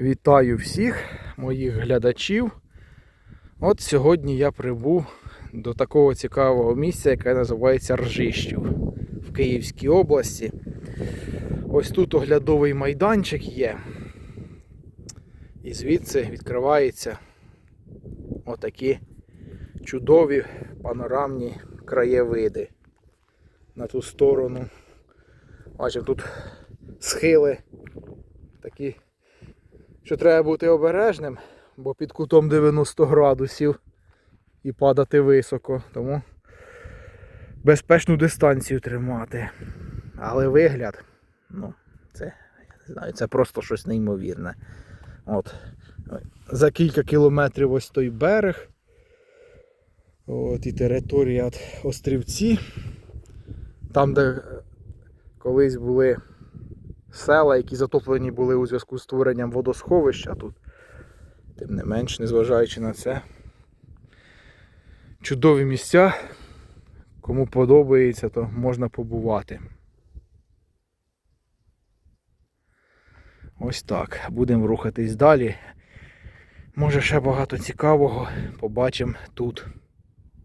Вітаю всіх моїх глядачів. От сьогодні я прибув до такого цікавого місця, яке називається Ржищів в Київській області. Ось тут оглядовий майданчик є. І звідси відкриваються отакі чудові панорамні краєвиди. На ту сторону. Бачимо, тут схили такі що треба бути обережним, бо під кутом 90 градусів і падати високо. Тому безпечну дистанцію тримати. Але вигляд, ну, це, не знаю, це просто щось неймовірне. От. За кілька кілометрів ось той берег. От і територія острівці. Там, де колись були села, які затоплені були у зв'язку з створенням водосховища тут. Тим не менш, незважаючи на це. Чудові місця. Кому подобається, то можна побувати. Ось так. Будемо рухатись далі. Може ще багато цікавого побачимо тут.